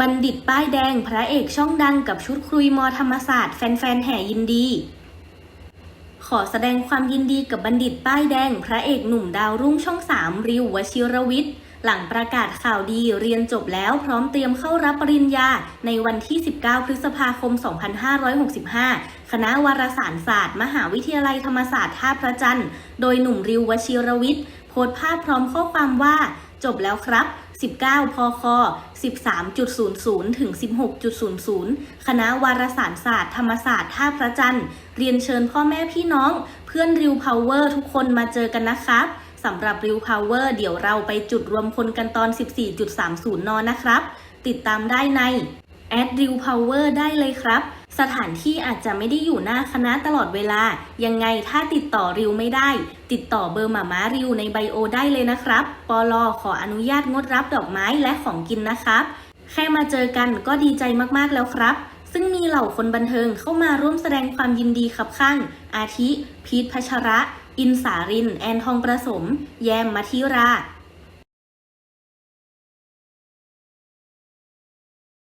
บัณฑิตป้ายแดงพระเอกช่องดังกับชุดครุยมอธรรมศาสตร์แฟนๆแห่ยินดี ขอแสดงความยินดีกับบัณฑิตป้ายแดง พระเอกหนุ่มดาวรุ่งช่อง3ริววชิรวิทย์ หลังประกาศข่าวดีเรียนจบแล้วพร้อมเตรียมเข้ารับปริญญา ในวันที่ 19 พฤษภาคม 2565 คณะวารสารศาสตร์ มหาวิทยาลัยธรรมศาสตร์ท่าพระจันทร์ โดยหนุ่มริววชิรวิทย์โพสต์ภาพพร้อมข้อความว่า จบแล้วครับ 19 พค 13.00 ถึง 16.00 คณะวารสารศาสตร์ธรรมศาสตร์ท่าพระจันทร์ เรียนเชิญพ่อแม่พี่น้อง เพื่อนริวพาวเวอร์ทุกคนมาเจอกันนะครับสำหรับริวพาวเวอร์เดี๋ยวเราไปจุดรวมพลกันตอน 14.30 น นะครับ ติดตามได้ใน แอดริวพาวเวอร์ได้เลยครับ สถานที่อาจจะไม่ได้อยู่หน้าคณะตลอดเวลา ยังไงถ้าติดต่อริวไม่ได้ ติดต่อเบอร์หมาม้าริวในไบโอได้เลยนะครับ ปลอขออนุญาตงดรับดอกไม้และของกินนะครับ แค่มาเจอกันก็ดีใจมากๆแล้วครับ ซึ่งมีเหล่าคนบันเทิงเข้ามาร่วมแสดงความยินดีครับข้าง อาทิ พีทพัชระ อินสาริน แอนทองประสม แยมมัธิรา